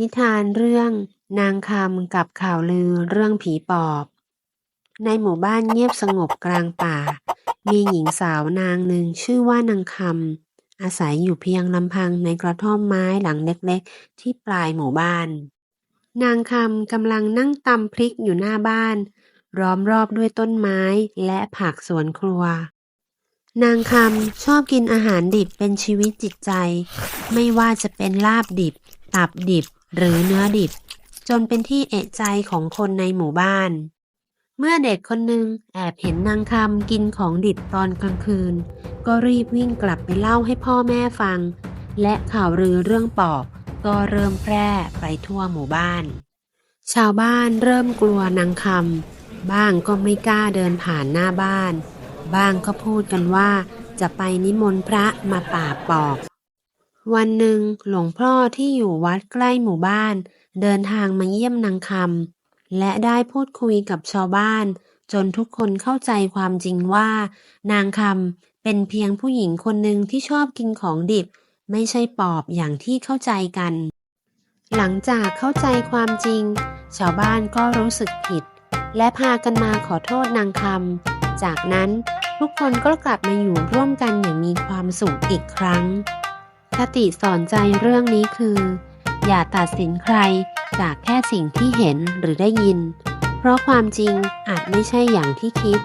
นิทานเรื่องนางคำกับข่าวลือเรื่องผีปอบ ในหมู่บ้านเงียบสงบกลางป่า มีหญิงสาวนางหนึ่งชื่อว่านางคำอาศัยอยู่เพียงลำพังในกระท่อมไม้หลังเล็กๆ ที่ปลายหมู่บ้าน นางคำกำลังนั่งตำพริกอยู่หน้าบ้านล้อมรอบด้วยต้นไม้และผักสวนครัว นางคำชอบกินอาหารดิบเป็นชีวิตจิตใจ ไม่ว่าจะเป็นลาบดิบ ตับดิบ หรือเนื้อดิบ จนเป็นที่เอะใจของคนในหมู่บ้าน เมื่อเด็กคนหนึ่งแอบเห็นนางคำกินของดิบตอนกลางคืน ก็รีบวิ่งกลับไปเล่าให้พ่อแม่ฟัง และข่าวลือเรื่องปอบก็เริ่มแพร่ไปทั่วหมู่บ้าน ชาวบ้านเริ่มกลัวนางคำบ้างก็ไม่กล้าเดินผ่านหน้าบ้าน บ้างก็พูดกันว่าจะไปนิมนต์พระมาปราปอบ วันหนึ่งหลวงพ่อที่อยู่วัดใกล้หมู่บ้าน เดินทางมาเยี่ยมนางคำและได้พูดคุยกับชาวบ้าน จนทุกคนเข้าใจความจริงว่า นางคำเป็นเพียงผู้หญิงคนหนึ่งที่ชอบกินของดิบ ไม่ใช่ปอบอย่างที่เข้าใจกัน หลังจากเข้าใจความจริง ชาวบ้านก็รู้สึกผิด และพากันมาขอโทษนางคำจากนั้นทุกคนก็กลับมาอยู่ร่วมกันอย่างมีความสุขอีกครั้ง คติสอนใจเรื่องนี้คือ อย่าตัดสินใครจากแค่สิ่งที่เห็นหรือได้ยิน เพราะความจริงอาจไม่ใช่อย่างที่คิด